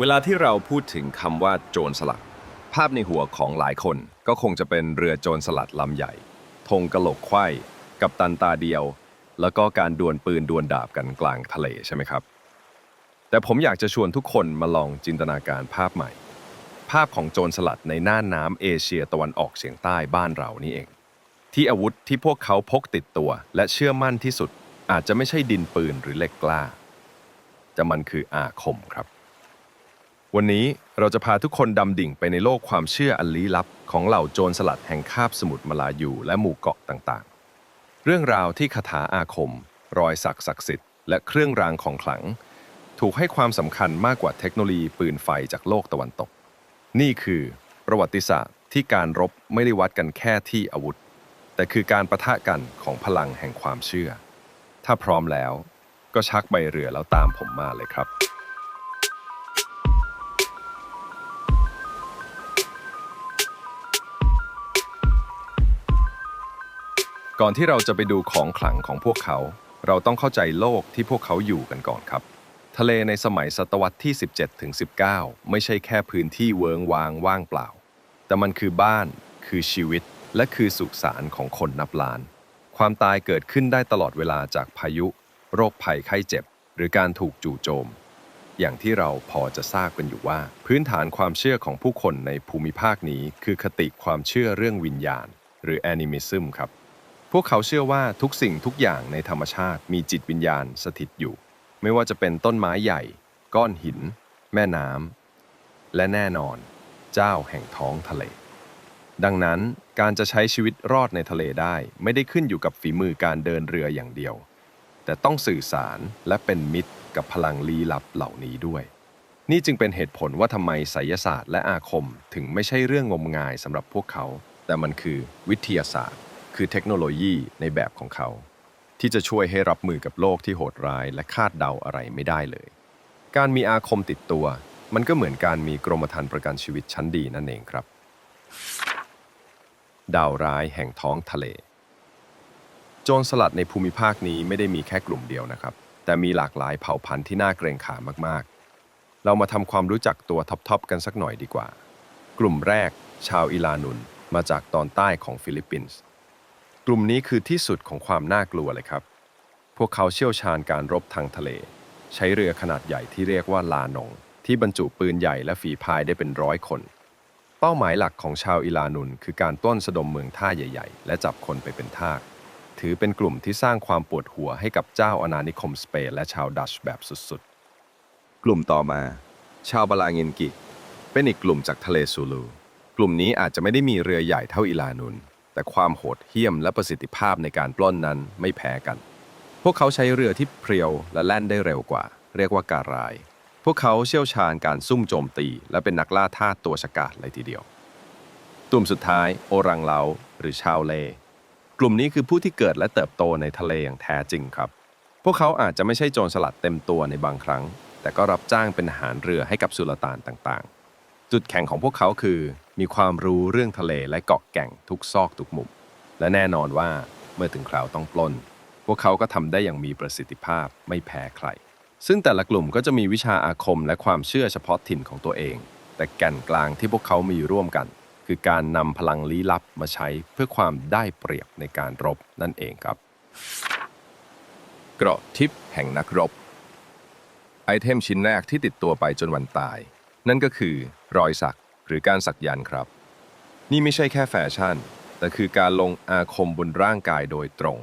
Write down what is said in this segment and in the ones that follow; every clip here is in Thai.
เวลาที่เราพูดถึงคำว่าโจรสลัด ภาพในหัวของหลายคนก็คงจะเป็นเรือโจรสลัดลำใหญ่ธงกะโหลกไขว้กับตันตาเดียว แล้วก็การดวลปืนดวลดาบกันกลางทะเลใช่ไหมครับ แต่ผมอยากจะชวนทุกคนมาลองจินตนาการภาพใหม่ ภาพของโจรสลัดในหน่านน้ำเอเชียตะวันออกเฉียงใต้บ้านเรานี่เอง ที่อาวุธที่พวกเขาพกติดตัว และเชื่อมั่นที่สุด อาจจะไม่ใช่ดินปืนหรือเหล็กกล้า แต่มันคืออาคมครับ วันนี้เราจะพาทุกคนดำดิ่งไปในโลกความเชื่ออันลี้ลับ ของเหล่าโจรสลัดแห่งคาบสมุทรมาลายูและหมู่เกาะต่างๆ เรื่องราวที่คาถาอาคม รอยสักศักดิ์สิทธิ์และเครื่องรางของขลัง ถูกให้ความสำคัญมากกว่าเทคโนโลยีปืนไฟจากโลกตะวันตก นี่คือประวัติศาสตร์ที่การรบไม่ได้วัดกันแค่ที่อาวุธ แต่คือการประทะกันของพลังแห่งความเชื่อ ถ้าพร้อมแล้วก็ชักใบเรือแล้วตามผมมาเลยครับ ก่อนที่เราจะไปดูของขลังของพวกเขา เราต้องเข้าใจโลกที่พวกเขาอยู่กันก่อนครับ ทะเลในสมัยศตวรรษที่ 17ถึง19 ไม่ใช่แค่พื้นที่เวิงวางว่างเปล่า แต่มันคือบ้าน คือชีวิต และคือสุสานของคนนับล้าน ความตายเกิดขึ้นได้ตลอดเวลาจากพายุ โรคภัยไข้เจ็บ หรือการถูกจู่โจม อย่างที่เราพอจะทราบกันอยู่ว่า พื้นฐานความเชื่อของผู้คนในภูมิภาคนี้ คือคติความเชื่อเรื่องวิญญาณ หรือแอนิมิซึมครับ พวกเขาเชื่อว่าทุกสิ่งทุกอย่างในธรรมชาติมีจิตวิญญาณสถิตอยู่ ไม่ว่าจะเป็นต้นไม้ใหญ่ ก้อนหิน แม่น้ำและแน่นอน เจ้าแห่งท้องทะเล ดังนั้นการจะใช้ชีวิตรอดในทะเลได้ไม่ได้ขึ้นอยู่กับฝีมือการเดินเรืออย่างเดียว แต่ต้องสื่อสารและเป็นมิตรกับพลังลี้ลับเหล่านี้ด้วย นี่จึงเป็นเหตุผลว่าทำไมไสยศาสตร์และอาคมถึงไม่ใช่เรื่องงมงายสำหรับพวกเขา แต่มันคือวิทยาศาสตร์ คือเทคโนโลยีในแบบของเขา ที่จะช่วยให้รับมือกับโลกที่โหดร้าย และคาดเดาอะไรไม่ได้เลย การมีอาคมติดตัว มันก็เหมือนการมีกรมธรรม์ประกันชีวิตชั้นดีนั่นเองครับ ดาวร้ายแห่งท้องทะเล โจรสลัดในภูมิภาคนี้ไม่ได้มีแค่กลุ่มเดียวนะครับ แต่มีหลากหลายเผ่าพันธุ์ที่น่าเกรงขามมากๆ เรามาทำความรู้จักตัวท็อปๆกันสักหน่อยดีกว่า กลุ่มแรก ชาวอิลานุนมาจากตอนใต้ของฟิลิปปินส์ กลุ่มนี้คือที่สุดของความน่ากลัวเลยครับ พวกเขาเชี่ยวชาญการรบทางทะเล ใช้เรือขนาดใหญ่ที่เรียกว่าลานง ที่บรรจุปืนใหญ่และฝีพายได้เป็นร้อยคน เป้าหมายหลักของชาวอิลานุนคือการต้นสะดมเมืองท่าใหญ่ ๆ และจับคนไปเป็นทาสถือเป็นกลุ่มที่สร้างความปวดหัวให้กับเจ้าอาณานิคมสเปนและชาวดัชแบบสุดๆ กลุ่มต่อมา ชาวบาลาเงินกิ เป็นอีกกลุ่มจากทะเลซูลู กลุ่มนี้อาจจะไม่ได้มีเรือใหญ่เท่าอิลานุน แต่ความโหดเหี้ยมและประสิทธิภาพในการปล้นนั้นไม่แพ้กัน พวกเขาใช้เรือที่เพรียวและแล่นได้เร็วกว่า เรียกว่าการาย พวกเขาเชี่ยวชาญการซุ่มโจมตี และเป็นนักล่าท่าตัวฉกาจเลยทีเดียว กลุ่มสุดท้าย โอรังเลาหรือชาวเล กลุ่มนี้คือผู้ที่เกิดและเติบโตในทะเลอย่างแท้จริงครับ พวกเขาอาจจะไม่ใช่โจรสลัดเต็มตัวในบางครั้ง แต่ก็รับจ้างเป็นหารเรือให้กับสุลต่านต่างๆ จุดแข็งของพวกเขาคือ มีความรู้เรื่องทะเลและเกาะแก่งทุกซอกทุกมุม และแน่นอนว่าเมื่อถึงคราวต้องปล้น พวกเขาก็ทำได้อย่างมีประสิทธิภาพไม่แพ้ใคร ซึ่งแต่ละกลุ่มก็จะมีวิชาอาคมและความเชื่อเฉพาะถิ่นของตัวเอง แต่แก่นกลางที่พวกเขามีร่วมกัน คือการนำพลังลี้ลับมาใช้เพื่อความได้เปรียบในการรบนั่นเองครับ เกราะทิพย์แห่งนักรบ ไอเทมชิ้นแรกที่ติดตัวไปจนวันตาย นั่นก็คือรอยสัก หรือการสักยันครับ นี่ไม่ใช่แค่แฟชั่น แต่คือการลงอาคมบนร่างกายโดยตรง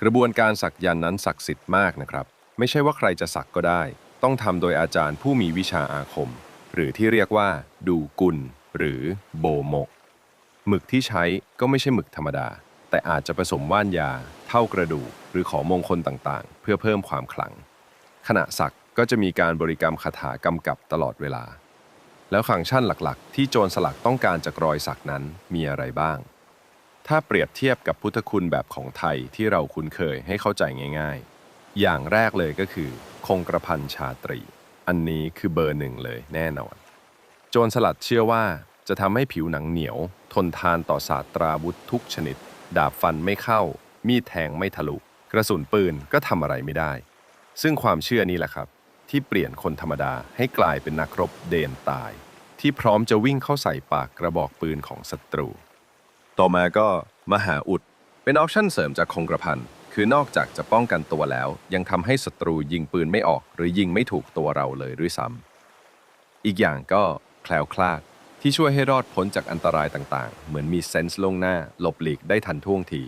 กระบวนการสักยันนั้นศักดิ์สิทธิ์มากนะครับ ไม่ใช่ว่าใครจะสักก็ได้ ต้องทำโดยอาจารย์ผู้มีวิชาอาคม หรือที่เรียกว่า ดูกุล หรือโบมก หมึกที่ใช้ก็ไม่ใช่หมึกธรรมดา แต่อาจจะผสมว่านยา เท่ากระดูก หรือของมงคลต่างๆ เพื่อเพิ่มความขลัง ขณะสักก็จะมีการบริกรรมคาถากำกับตลอดเวลา แล้วฟังก์ชันหลักๆ ที่โจรสลักต้องการจากรอยสักนั้นมีอะไรบ้าง ถ้าเปรียบเทียบกับพุทธคุณแบบของไทยที่เราคุ้นเคยให้เข้าใจง่าย ๆ อย่างแรกเลยก็คือ คงกระพันชาตรี อันนี้คือเบอร์หนึ่งเลยแน่นอน โจรสลัดเชื่อว่าจะทำให้ผิวหนังเหนียว ทนทานต่อศาสตราวุธทุกชนิด ดาบฟันไม่เข้า มีดแทงไม่ทะลุกระสุนปืนก็ทำอะไรไม่ได้ ซึ่งความเชื่อนี้แหละครับ ที่เปลี่ยนคนธรรมดาให้กลายเป็นนักรบเดนตาย ที่พร้อมจะวิ่งเข้าใส่ปากกระบอกปืนของศัตรู ต่อมาก็มหาอุด เป็นออปชั่นเสริมจากคงกระพันคือนอกจากจะป้องกันตัวแล้ว ยังทำให้ศัตรูยิงปืนไม่ออก หรือยิงไม่ถูกตัวเราเลยด้วยซ้ำอีกอย่างก็แคล้วคลาดที่ช่วยให้รอดพ้นจากอันตรายต่างๆ เหมือนมีเซนส์ลงหน้าหลบหลีกได้ทันท่วงที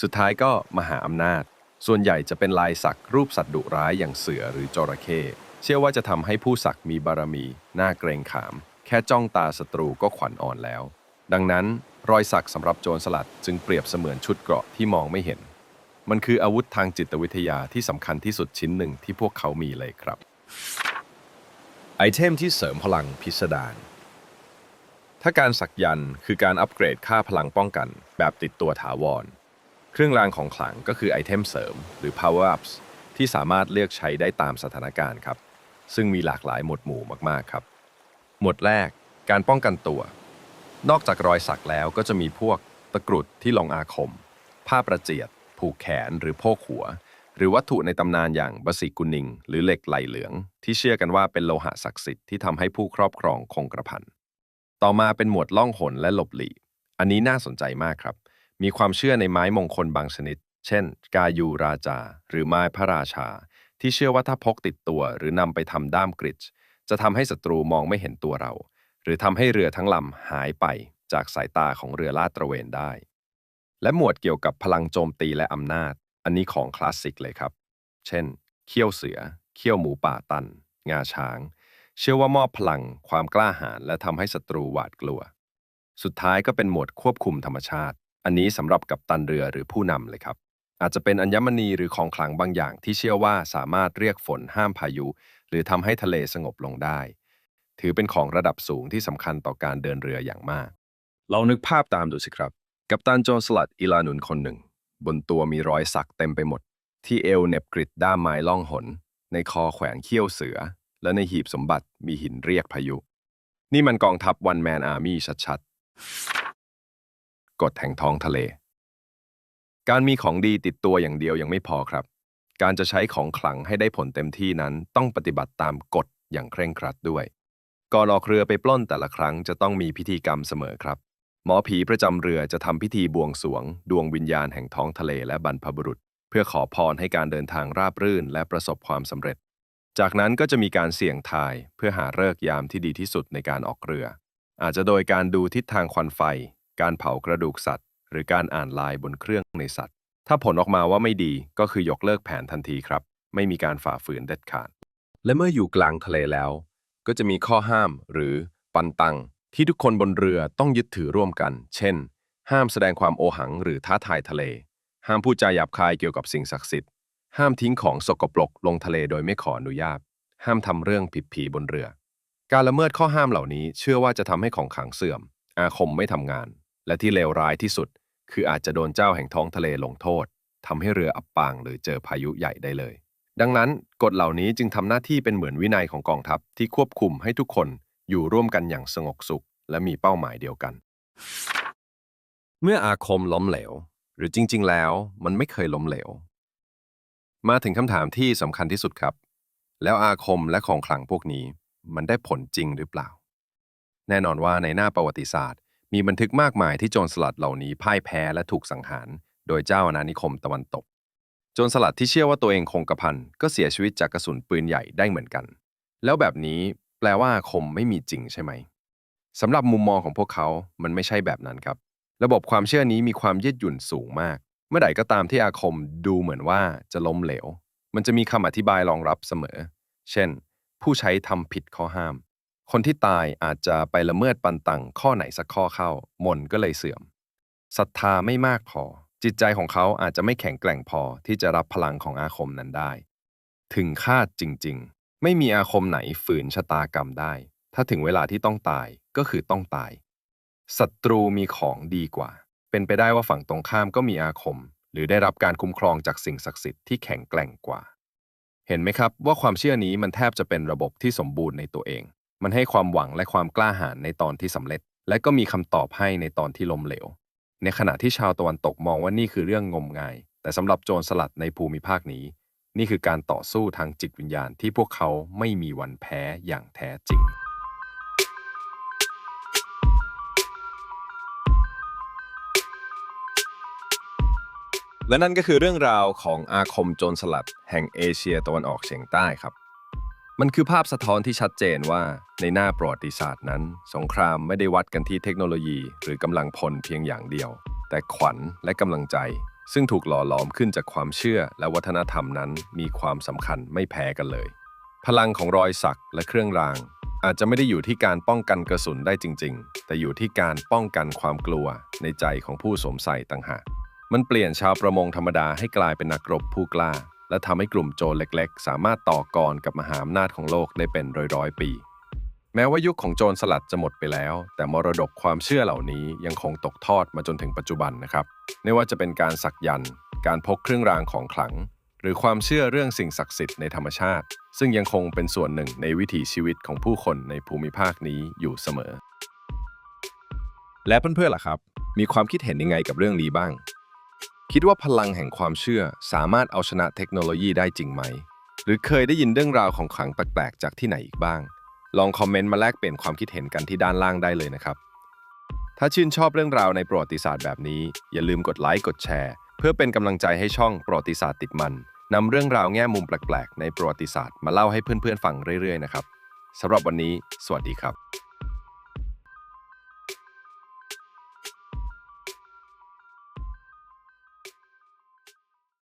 สุดท้ายก็มหาอำนาจ ส่วนใหญ่จะเป็นลายสักรูปสัตว์ดุร้ายอย่างเสือหรือจระเข้เชื่อว่าจะทำให้ผู้สักมีบารมีน่าเกรงขาม แค่จ้องตาศัตรูก็ขวัญอ่อนแล้ว ดังนั้นรอยสักสำหรับโจรสลัดจึงเปรียบเสมือนชุดเกราะที่มองไม่เห็น มันคืออาวุธทางจิตวิทยาที่สำคัญที่สุดชิ้นหนึ่งที่พวกเขามีเลยครับ ไอเทมที่เสริมพลังพิสดารถ้าการสักยันต์คือการอัปเกรดค่าพลังป้องกันแบบติดตัวถาวร เครื่องรางของขลังก็คือไอเทมเสริมหรือ power ups ที่สามารถเลือกใช้ได้ตามสถานการณ์ครับ ซึ่งมีหลากหลายหมวดหมู่มากๆครับ หมวดแรกการป้องกันตัว นอกจากรอยสักแล้วก็จะมีพวกตะกรุดที่ลงอาคม ผ้าประเจียด ผูกแขนหรือโพกหัว หรือวัตถุในตำนานอย่างบสิกุนิง หรือเหล็กไหลเหลือง ที่เชื่อกันว่าเป็นโลหะศักดิ์สิทธิ์ที่ทำให้ผู้ครอบครองคงกระพันต่อมาเป็นหมวดล่องหนและหลบหลีกอันนี้น่าสนใจมากครับ มีความเชื่อในไม้มงคลบางชนิด เช่น กายูราจา หรือไม้พระราชา ที่เชื่อว่าถ้าพกติดตัว หรือนำไปทำด้ามกริดจะทำให้ศัตรูมองไม่เห็นตัวเรา หรือทำให้เรือทั้งลำหายไปจากสายตาของเรือลาดตระเวนได้ และหมวดเกี่ยวกับพลังโจมตีและอำนาจ อันนี้ของคลาสสิกเลยครับ เช่น เขี้ยวเสือ เขี้ยวหมูป่าตัน งาช้าง เชื่อว่ามอบพลัง ความกล้าหาญและทำให้ศัตรูหวาดกลัว สุดท้ายก็เป็นหมวดควบคุมธรรมชาติ อันนี้สำหรับกัปตันเรือหรือผู้นำเลยครับ อาจจะเป็นอัญมณีหรือของขลังบางอย่างที่เชื่อว่าสามารถเรียกฝนห้ามพายุ หรือทำให้ทะเลสงบลงได้ ถือเป็นของระดับสูงที่สำคัญต่อการเดินเรืออย่างมาก เรานึกภาพตามดูสิครับ กัปตันโจรสลัดอิลานุนคนหนึ่ง บนตัวมีรอยสักเต็มไปหมด ที่เอวเน็บกริดด้ามไม้ล่องหน ในคอแขวนเขี้ยวเสือ และในหีบสมบัติมีหินเรียกพายุ นี่มันกองทัพวันแมนอาร์มี่ชัดๆ กฎแห่งท้องทะเล การมีของดีติดตัวอย่างเดียวยังไม่พอครับ การจะใช้ของขลังให้ได้ผลเต็มที่นั้นต้องปฏิบัติตามกฎอย่างเคร่งครัดด้วยก่อนออกเรือไปปล้นแต่ละครั้งจะต้องมีพิธีกรรมเสมอครับ หมอผีประจำเรือจะทำพิธีบวงสรวง ดวงวิญญาณแห่งท้องทะเลและบรรพบุรุษ เพื่อขอพรให้การเดินทางราบรื่นและประสบความสำเร็จ จากนั้นก็จะมีการเสี่ยงทายเพื่อหาฤกษ์ยามที่ดีที่สุดในการออกเรือ อาจจะโดยการดูทิศทางควันไฟ การเผากระดูกสัตว์ หรือการอ่านลายบนเครื่องในสัตว์ ถ้าผลออกมาว่าไม่ดีก็คือยกเลิกแผนทันทีครับ ไม่มีการฝ่าฝืนเด็ดขาด และเมื่ออยู่กลางทะเลแล้ว ก็จะมีข้อห้ามหรือปันตัง ที่ทุกคนบนเรือต้องยึดถือร่วมกัน เช่น ห้ามแสดงความโอหังหรือท้าทายทะเล ห้ามพูดจาหยาบคายเกี่ยวกับสิ่งศักดิ์สิทธิ์ ห้ามทิ้งของสกปรกลงทะเลโดยไม่ขออนุญาต ห้ามทำเรื่องผิดผีบนเรือ การละเมิดข้อห้ามเหล่านี้เชื่อว่าจะทำให้ของขังเสื่อม อาคมไม่ทำงาน และที่เลวร้ายที่สุด คืออาจจะโดนเจ้าแห่งท้องทะเลลงโทษทำให้เรืออับปางหรือเจอพายุใหญ่ได้เลย ดังนั้นกฎเหล่านี้จึงทำหน้าที่เป็นเหมือนวินัยของกองทัพที่ควบคุมให้ทุกคนอยู่ร่วมกันอย่างสงบสุข และมีเป้าหมายเดียวกัน เมื่ออาคมล้มเหลว หรือจริง ๆ แล้ว มันไม่เคยล้มเหลว มาถึงคำถามที่สำคัญที่สุดครับ แล้วอาคมและของขลังพวกนี้ มันได้ผลจริงหรือเปล่า แน่นอนว่าในหน้าประวัติศาสตร์ มีบันทึกมากมายที่โจรสลัดเหล่านี้พ่ายแพ้และถูกสังหาร โดยเจ้าอาณานิคมตะวันตก โจรสลัดที่เชื่อว่าตัวเองคงกระพันก็เสียชีวิตจากกระสุนปืนใหญ่ได้เหมือนกัน แล้วแบบนี้แปลว่าคมไม่มีจริงใช่ไหมสำหรับมุมมองของพวกเขา มันไม่ใช่แบบนั้นครับ ระบบความเชื่อนี้มีความยืดหยุ่นสูงมาก เมื่อใดก็ตามที่อาคมดูเหมือนว่าจะล้มเหลว มันจะมีคำอธิบายรองรับเสมอ เช่น ผู้ใช้ทำผิดข้อห้าม คนที่ตายอาจจะไปละเมิดปันตังข้อไหนสักข้อเข้า มนก็เลยเสื่อมศรัทธาไม่มากพอ จิตใจของเขาอาจจะไม่แข็งแกร่งพอที่จะรับพลังของอาคมนั้นได้ ถึงคาดจริง ๆ ไม่มีอาคมไหนฝืนชะตากรรมได้ ถ้าถึงเวลาที่ต้องตายก็คือต้องตายศัตรูมีของดีกว่า เป็นไปได้ว่าฝั่งตรงข้ามก็มีอาคม หรือได้รับการคุ้มครองจากสิ่งศักดิ์สิทธิ์ที่แข็งแกร่งกว่า เห็นไหมครับว่าความเชื่อนี้มันแทบจะเป็นระบบที่สมบูรณ์ในตัวเอง มันให้ความหวังและความกล้าหาญในตอนที่สำเร็จ และก็มีคำตอบให้ในตอนที่ล้มเหลว ในขณะที่ชาวตะวันตกมองว่านี่คือเรื่องงมงาย แต่สำหรับโจรสลัดในภูมิภาคนี้ นี่คือการต่อสู้ทางจิตวิญญาณที่พวกเขาไม่มีวันแพ้อย่างแท้จริง และนั่นก็คือเรื่องราวของอาคมโจรสลัด แห่งเอเชียตะวันออกเฉียงใต้ครับ มันคือภาพสะท้อนที่ชัดเจนว่าในหน้าประวัติศาสตร์นั้น สงครามไม่ได้วัดกันที่เทคโนโลยี หรือกำลังพลเพียงอย่างเดียว แต่ขวัญและกำลังใจ ซึ่งถูกหล่อหลอมขึ้นจากความเชื่อและวัฒนธรรมนั้นมีความสำคัญไม่แพ้กันเลย พลังของรอยสักและเครื่องราง อาจจะไม่ได้อยู่ที่การป้องกันกระสุนได้จริง ๆ แต่อยู่ที่การป้องกันความกลัวในใจของผู้สวมใส่ต่างหากมันเปลี่ยนชาวประมงธรรมดาให้กลายเป็นนักรบผู้กล้า และทำให้กลุ่มโจรเล็กๆ สามารถต่อกรกับมหาอำนาจของโลกได้เป็นร้อยๆปี แม้ว่ายุคของโจรสลัดจะหมดไปแล้ว แต่มรดกความเชื่อเหล่านี้ยังคงตกทอดมาจนถึงปัจจุบันนะครับไม่ว่าจะเป็นการสักยันต์การพกเครื่องรางของขลัง หรือความเชื่อเรื่องสิ่งศักดิ์สิทธิ์ในธรรมชาติ ซึ่งยังคงเป็นส่วนหนึ่งในวิถีชีวิตของผู้คนในภูมิภาคนี้อยู่เสมอ และเพื่อนๆล่ะครับ มีความคิดเห็นยังไงกับเรื่องนี้บ้าง คิดว่าพลังแห่งความเชื่อสามารถเอาชนะเทคโนโลยีได้จริงไหม หรือเคยได้ยินเรื่องราวของขลังแปลกๆ จากที่ไหนอีกบ้าง ลองคอมเมนต์มาแลกเปลี่ยนความคิดเห็นกันที่ด้านล่างได้เลยนะครับ ถ้าชื่นชอบเรื่องราวในประวัติศาสตร์แบบนี้ อย่าลืมกดไลค์กดแชร์ เพื่อเป็นกำลังใจให้ช่องประวัติศาสตร์ติดมันนำเรื่องราวแง่มุมแปลกๆ ในประวัติศาสตร์มาเล่าให้เพื่อนๆฟังเรื่อยๆนะครับสำหรับวันนี้ สวัสดีครับ